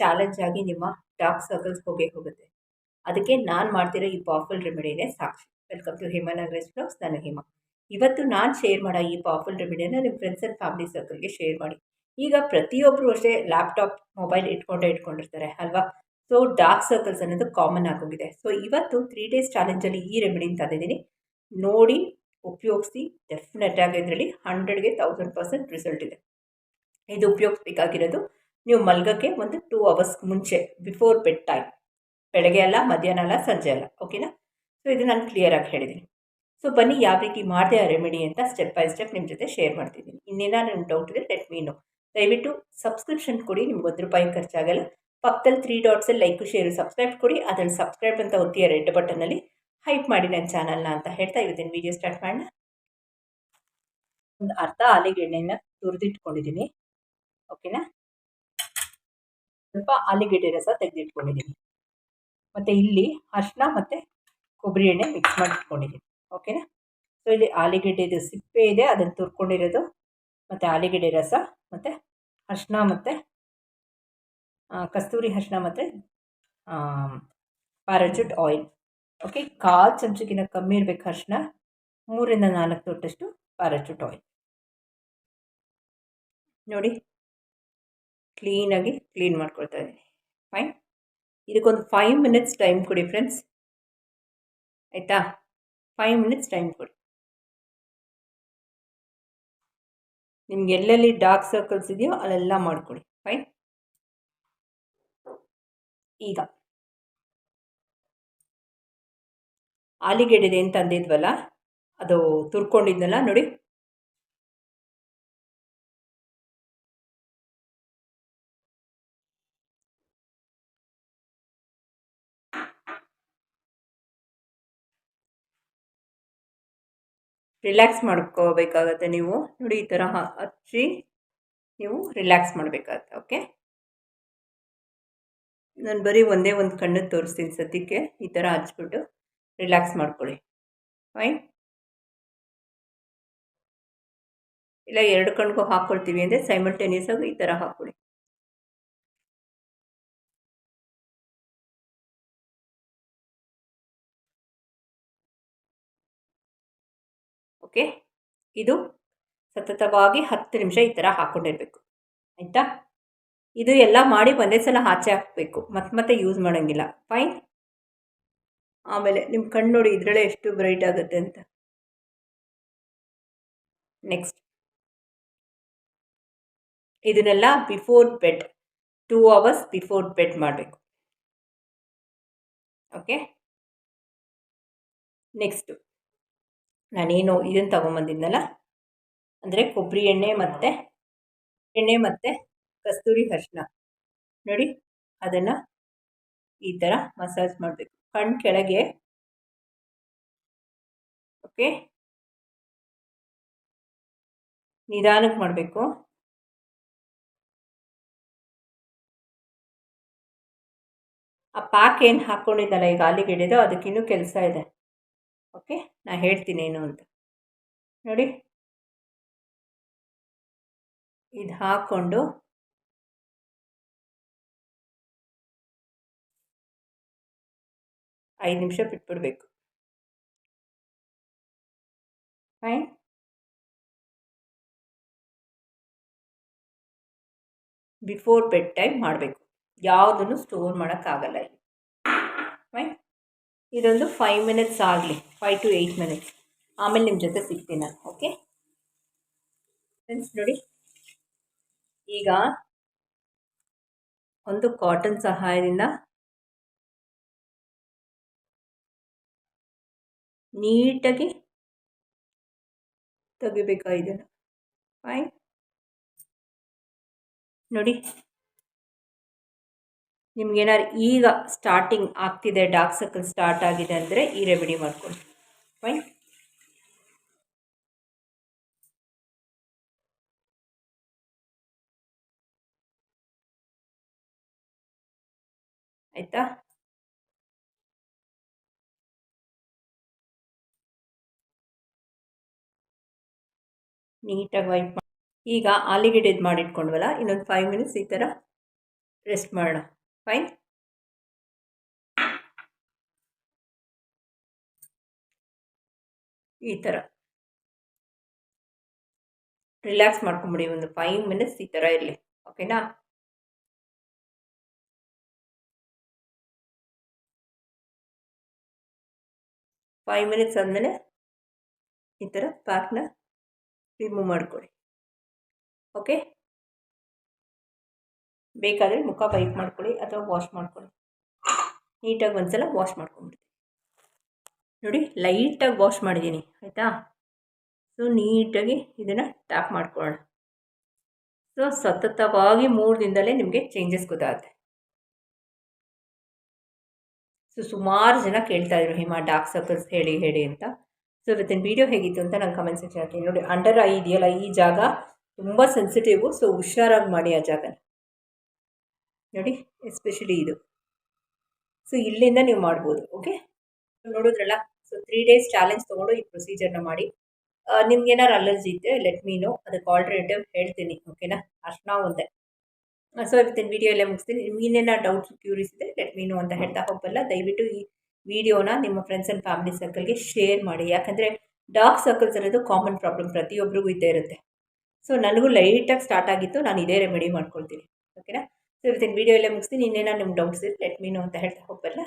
Challenge ಆಗಿ ನಿಮ್ಮ dark circles ಹೋಗೇ ಹೋಗುತ್ತೆ. ಅದಕ್ಕೆ ನಾನು ಮಾಡ್ತಿರೋ ಈ ಪವರ್ಫುಲ್ ರೆಮಿಡಿನೇ ಸಾಕ್ಷಿ. ವೆಲ್ಕಮ್ ಟು ಹೇಮನಗರೇಶ್ ಬ್ಲಾಗ್ಸ್ ನಾನು ಹೇಮ. ಇವತ್ತು ನಾನು ಶೇರ್ ಮಾಡೋ ಈ ಪವರ್ಫುಲ್ ರೆಮಿಡಿನ ನಿಮ್ಮ ಫ್ರೆಂಡ್ಸ್ ಆ್ಯಂಡ್ ಫ್ಯಾಮಿಲಿ ಸರ್ಕಲ್ಗೆ ಶೇರ್ ಮಾಡಿ. ಈಗ ಪ್ರತಿಯೊಬ್ಬರು ಅಷ್ಟೇ ಲ್ಯಾಪ್ಟಾಪ್ ಮೊಬೈಲ್ ಇಟ್ಕೊಂಡೇ ಇಟ್ಕೊಂಡಿರ್ತಾರೆ, ಅಲ್ವಾ? ಸೊ ಡಾರ್ಕ್ ಸರ್ಕಲ್ಸ್ ಅನ್ನೋದು ಕಾಮನ್ ಆಗೋಗಿದೆ. ಸೊ ಇವತ್ತು ತ್ರೀ ಡೇಸ್ ಚಾಲೆಂಜಲ್ಲಿ ಈ ರೆಮಿಡಿನ ತಂದಿದ್ದೀನಿ. ನೋಡಿ, ಉಪಯೋಗಿಸಿ. ಡೆಫಿನೆಟ್ ಆಗಿ ಇದರಲ್ಲಿ ಹಂಡ್ರೆಡ್ಗೆ ತೌಸಂಡ್ ಪರ್ಸೆಂಟ್ ರಿಸಲ್ಟ್ ಇದೆ. ಇದು ಉಪಯೋಗಿಸ್ಬೇಕಾಗಿರೋದು ನೀವು ಮಲ್ಗೋಕ್ಕೆ ಒಂದು ಟೂ ಅವರ್ಸ್ ಮುಂಚೆ ಬಿಫೋರ್ ಬೆಡ್ ಟೈಮ್ ಬೆಳಗ್ಗೆ ಅಲ್ಲ, ಮಧ್ಯಾಹ್ನ ಅಲ್ಲ, ಸಂಜೆ ಅಲ್ಲ ಓಕೆನಾ ಸೊ ಇದು ನಾನು ಕ್ಲಿಯರಾಗಿ ಹೇಳಿದ್ದೀನಿ. ಸೊ ಬನ್ನಿ ಯಾವ ರೀತಿ ಮಾಡಿದೆ ಆ ರೆಮಿಡಿ ಅಂತ ಸ್ಟೆಪ್ ಬೈ ಸ್ಟೆಪ್ ನಿಮ್ಮ ಜೊತೆ ಶೇರ್ ಮಾಡ್ತಿದ್ದೀನಿ. ಇನ್ನೇನಾದ್ರು ನಿಮ್ಮ ಡೌಟ್ ಇದೆ ಲೆಟ್ ಮೀನು ದಯವಿಟ್ಟು ಸಬ್ಸ್ಕ್ರಿಪ್ಷನ್ ಕೊಡಿ, ನಿಮ್ಗೆ ಒಂದು ರೂಪಾಯಿ ಖರ್ಚಾಗಲ್ಲ. ಪಕ್ಕದಲ್ಲಿ ತ್ರೀ ಡಾಟ್ಸಲ್ಲಿ ಲೈಕು ಶೇರು ಸಬ್ಸ್ಕ್ರೈಬ್ ಕೊಡಿ. ಅದನ್ನು ಸಬ್ಸ್ಕ್ರೈಬ್ ಅಂತ ಒತ್ತಿಯ ರೆಡ್ ಬಟನಲ್ಲಿ ಹೈಪ್ ಮಾಡಿ ನನ್ನ ಚಾನಲ್ನ ಅಂತ ಹೇಳ್ತಾ ಇವತ್ತಿನ ವಿಡಿಯೋ ಸ್ಟಾರ್ಟ್ ಮಾಡೋಣ. ಒಂದು ಅರ್ಧ ಆಲಿಗೆಣ್ಣೆನ ತುರಿದಿಟ್ಕೊಂಡಿದ್ದೀನಿ. ಓಕೆನಾ ಸ್ವಲ್ಪ ಆಲಿಗೆಡ್ಡೆ ರಸ ತೆಗೆದಿಟ್ಕೊಂಡಿದ್ದೀನಿ. ಮತ್ತು ಇಲ್ಲಿ ಅರ್ಶಿನ ಮತ್ತು ಕೊಬ್ಬರಿ ಎಣ್ಣೆ ಮಿಕ್ಸ್ ಮಾಡಿಟ್ಕೊಂಡಿದ್ದೀನಿ. ಓಕೆನಾ ಸೊ ಇಲ್ಲಿ ಆಲಿಗೆಡ್ಡೆದು ಸಿಪ್ಪೆ ಇದೆ, ಅದನ್ನು ತುರ್ಕೊಂಡಿರೋದು, ಮತ್ತು ಆಲಿಗೆಡ್ಡೆ ರಸ, ಮತ್ತು ಅರ್ಶಿನ ಮತ್ತು ಕಸ್ತೂರಿ ಅರ್ಶಿನ ಮತ್ತು ಪ್ಯಾರಾಚೂಟ್ ಆಯಿಲ್ ಓಕೆ ಕಾಲು ಚಮಚಕ್ಕಿಂತ ಕಮ್ಮಿ ಇರಬೇಕು ಅರ್ಶಿನ ಮೂರಿಂದ ನಾಲ್ಕು ತೊಟ್ಟಷ್ಟು ಪ್ಯಾರಾಚೂಟ್ ಆಯಿಲ್ ನೋಡಿ. ಕ್ಲೀನಾಗಿ ಕ್ಲೀನ್ ಮಾಡ್ಕೊಳ್ತಾ ಇದ್ದೀನಿ. ಫೈನ್ ಇದಕ್ಕೊಂದು ಫೈವ್ ಮಿನಿಟ್ಸ್ ಟೈಮ್ ಕೊಡಿ ಫ್ರೆಂಡ್ಸ್ ಆಯಿತಾ? ಫೈವ್ ಮಿನಿಟ್ಸ್ ಟೈಮ್ ಕೊಡಿ. ನಿಮ್ಗೆ ಎಲ್ಲೆಲ್ಲಿ ಡಾರ್ಕ್ ಸರ್ಕಲ್ಸ್ ಇದೆಯೋ ಅಲ್ಲೆಲ್ಲ ಮಾಡ್ಕೊಡಿ. ಫೈನ್ ಈಗ. ಆಲಿಗೆಡ್ಡೆ ಅಂತ ಅಂದಿದ್ವಲ್ಲ? ಅದು ತುರ್ಕೊಂಡಿದ್ನಲ್ಲ ನೋಡಿ. ರಿಲ್ಯಾಕ್ಸ್ ಮಾಡ್ಕೋಬೇಕಾಗತ್ತೆ ನೀವು. ನೋಡಿ, ಈ ಥರ ಹಚ್ಚಿ ನೀವು ರಿಲ್ಯಾಕ್ಸ್ ಮಾಡಬೇಕಾಗತ್ತೆ ಓಕೆ ನಾನು ಬರೀ ಒಂದೇ ಒಂದು ಕಣ್ಣು ತೋರಿಸ್ತೀನಿ ಸದ್ಯಕ್ಕೆ. ಈ ಥರ ಹಚ್ಬಿಟ್ಟು ರಿಲ್ಯಾಕ್ಸ್ ಮಾಡ್ಕೊಳ್ಳಿ. ಫೈನ್ ಇಲ್ಲ, ಎರಡು ಕಣ್ಗೂ ಹಾಕ್ಕೊಳ್ತೀವಿ ಅಂದರೆ ಸೈಮಲ್ಟೇನಿಯಸ್ ಆಗಿ ಈ ಥರ ಹಾಕ್ಕೊಳ್ಳಿ ಓಕೆ ಇದು ಸತತವಾಗಿ ಹತ್ತು ನಿಮಿಷ ಈ ಥರ ಹಾಕ್ಕೊಂಡಿರಬೇಕು ಆಯಿತಾ? ಇದು ಎಲ್ಲ ಮಾಡಿ ಒಂದೇ ಸಲ ಆಚೆ ಹಾಕಬೇಕು. ಮತ್ತೆ ಮತ್ತೆ ಯೂಸ್ ಮಾಡೋಂಗಿಲ್ಲ. ಫೈನ್ ಆಮೇಲೆ ನಿಮ್ಮ ಕಣ್ಣು ನೋಡಿ ಇದರಲ್ಲೇ ಎಷ್ಟು ಬ್ರೈಟ್ ಆಗುತ್ತೆ ಅಂತ. ನೆಕ್ಸ್ಟ್ ಇದನ್ನೆಲ್ಲ before bed two hours before bed ಮಾಡಬೇಕು. ಓಕೆ ನೆಕ್ಸ್ಟು ನಾನೇನು ಇದನ್ನು ತೊಗೊಂಬಂದಿದ್ನಲ್ಲ? ಅಂದರೆ ಕೊಬ್ಬರಿ ಎಣ್ಣೆ ಮತ್ತು ಎಣ್ಣೆ ಮತ್ತು ಕಸ್ತೂರಿ ಅರಿಶಿನ ನೋಡಿ, ಅದನ್ನು ಈ ಥರ ಮಸಾಜ್ ಮಾಡಬೇಕು. ಕಣ್ಣು ಕೆಳಗೆ ಓಕೆ? ನಿಧಾನಕ್ಕೆ ಮಾಡಬೇಕು. ಆ ಪಾಕ್ ಏನು ಹಾಕ್ಕೊಂಡಿದ್ದಲ್ಲ ಈಗ ಆಲಿಗೆಡ್ಡೆದು ಅದಕ್ಕಿನ್ನೂ ಕೆಲಸ ಇದೆ. ಓಕೆ? ನಾ ಹೇಳ್ತೀನಿ ಏನು ಅಂತ. ನೋಡಿ. ಇದು ಹಾಕ್ಕೊಂಡು. ಐದು ನಿಮಿಷ ಬಿಟ್ಬಿಡ್ಬೇಕು. ಫೈನ್. ಬಿಫೋರ್ ಬೆಡ್ ಟೈಮ್ ಮಾಡಬೇಕು. ಯಾವುದನ್ನು ಸ್ಟೋರ್ ಮಾಡೋಕ್ಕಾಗಲ್ಲ ಇಲ್ಲಿ. ಫೈನ್. ಇದೊಂದು ಫೈವ್ ಮಿನಿಟ್ಸ್ ಆಗಲಿ. ಫೈವ್ ಟು ಏಯ್ಟ್ ಮಿನಿಟ್ಸ್ ಆಮೇಲೆ ನಿಮ್ಮ ಜೊತೆ ಸಿಗ್ತೀನಿ ನಾನು ಓಕೆ ಫ್ರೆಂಡ್ಸ್ ನೋಡಿ, ಈಗ ಒಂದು ಕಾಟನ್ ಸಹಾಯದಿಂದ ನೀಟಾಗಿ ತೆಗಿಬೇಕಾ ಇದನ್ನು? ಫೈನ್ ನೋಡಿ ನಿಮ್ಗೇನಾದ್ರು ಈಗ ಸ್ಟಾರ್ಟಿಂಗ್ ಆಗ್ತಿದೆ ಡಾರ್ಕ್ ಸರ್ಕಲ್ ಸ್ಟಾರ್ಟ್ ಆಗಿದೆ ಅಂದರೆ ಈ ರೆಮಿಡಿ ಮಾಡ್ಕೊಳ್ಳಿ ಫೈನ್ ಆಯಿತಾ? ನೀಟಾಗಿ ವೈಪ್ ಮಾಡಿ, ಈಗ ಆಲಿಗೆಡ್ಡೆದು ಮಾಡಿಟ್ಕೊಂಡ್ವಲ್ಲ ಇನ್ನೊಂದು ಫೈವ್ ಮಿನಿಟ್ಸ್ ಈ ಥರ ರೆಸ್ಟ್ ಮಾಡೋಣ. ಫೈನ್ ಈ ಥರ ರಿಲ್ಯಾಕ್ಸ್ ಮಾಡ್ಕೊಂಬಿಡಿ ಒಂದು ಫೈವ್ ಮಿನಿಟ್ಸ್ ಈ ಥರ ಇರಲಿ ಓಕೆನಾ ಫೈವ್ ಮಿನಿಟ್ಸ್ ಆದಮೇಲೆ ಈ ಥರ ಪ್ಯಾಕ್ನ ರಿಮೂವ್ ಮಾಡಿಕೊಡಿ ಓಕೆ ಬೇಕಾದರೆ ಮುಖ ವೈಪ್ ಮಾಡ್ಕೊಳ್ಳಿ ಅಥವಾ ವಾಶ್ ಮಾಡ್ಕೊಳ್ಳಿ ನೀಟಾಗಿ ಒಂದ್ಸಲ ವಾಶ್ ಮಾಡ್ಕೊಂಬಿಡಿ. ನೋಡಿ ಲೈಟಾಗಿ ವಾಶ್ ಮಾಡಿದ್ದೀನಿ, ಆಯಿತಾ? ಸೊ ನೀಟಾಗಿ ಇದನ್ನು ಟ್ಯಾಪ್ ಮಾಡ್ಕೊಳ್ಳೋಣ. ಸೊ ಸತತವಾಗಿ ಮೂರು ದಿನದಲ್ಲೇ ನಿಮಗೆ ಚೇಂಜಸ್ ಗೊತ್ತಾಗುತ್ತೆ. ಸೊ ಸುಮಾರು ಜನ ಕೇಳ್ತಾ ಇದ್ರು, ಹಿಮ ಡಾರ್ಕ್ ಸರ್ಕಲ್ಸ್ ಹೇಳಿ ಹೇಳಿ ಅಂತ. ಸೊ ಇವತ್ತಿನ ವೀಡಿಯೋ ಹೇಗಿತ್ತು ಅಂತ ನಾನು ಕಮೆಂಟ್ ಸೆಕ್ಷನ್ ಹಾಕ್ತೀನಿ ನೋಡಿ ಅಂಡರ್ ಐ ಇದೆಯಲ್ಲ, ಈ ಜಾಗ ತುಂಬ ಸೆನ್ಸಿಟಿವು ಸೊ ಹುಷಾರಾಗಿ ಮಾಡಿ ಆ ಜಾಗನ. ನೋಡಿ ಎಸ್ಪೆಷಲಿ ಇದು. ಸೊ ಇಲ್ಲಿಂದ ನೀವು ಮಾಡ್ಬೋದು ಓಕೆ ನೋಡಿದ್ರಲ್ಲ? ಸೊ ತ್ರೀ ಡೇಸ್ ಚಾಲೆಂಜ್ ತೊಗೊಂಡು ಈ ಪ್ರೊಸೀಜರ್ನ ಮಾಡಿ. ನಿಮ್ಗೆ ಏನಾರು ಅಲರ್ಜಿ ಇದ್ದರೆ ಲೆಟ್ ಮೀನು ಅದಕ್ಕೆ ಆಲ್ಟರ್ನೇಟಿವ್ ಹೇಳ್ತೀನಿ ಓಕೆನಾ ಅರ್ಶನ ಒಂದೇ. ಸೊ ಇವತ್ತಿನ ವೀಡಿಯೋ ಎಲ್ಲ ಮುಗಿಸ್ತೀನಿ. ನಿಮ್ಗೆ ಇನ್ನೇನ ಡೌಟ್ಸ್ ಕ್ಯೂರಿಸ್ ಇದೆ ಲೆಟ್ ಮೀನು ಅಂತ ಹೇಳ್ತಾ ಹೋಗಲ್ಲ ದಯವಿಟ್ಟು ಈ ವಿಡಿಯೋನ ನಿಮ್ಮ ಫ್ರೆಂಡ್ಸ್ ಆ್ಯಂಡ್ ಫ್ಯಾಮಿಲಿ ಸರ್ಕಲ್ಗೆ ಶೇರ್ ಮಾಡಿ. ಯಾಕಂದರೆ ಡಾರ್ಕ್ ಸರ್ಕಲ್ಸ್ ಅನ್ನೋದು ಕಾಮನ್ ಪ್ರಾಬ್ಲಮ್ ಪ್ರತಿಯೊಬ್ಬರಿಗೂ ಇದ್ದೇ ಇರುತ್ತೆ. ಸೊ ನನಗೂ ಲೈಟಾಗಿ ಸ್ಟಾರ್ಟ್ ಆಗಿತ್ತು. ನಾನು ಇದೇ ರೆಮಿಡಿ ಮಾಡ್ಕೊಳ್ತೀನಿ ಓಕೆನಾ ಸೊ ಇವತ್ತಿನ ವಿಡಿಯೋ ಎಲ್ಲ ಮುಗಿಸ್ತೀನಿ. ಇನ್ನೇನೋ ನಿಮ್ಮ ಡೌಟ್ಸ್ ಇದೆ ಲೆಟ್ ಮೀನು ಅಂತ ಹೇಳ್ತಾ ಹೋಗಲ್ಲ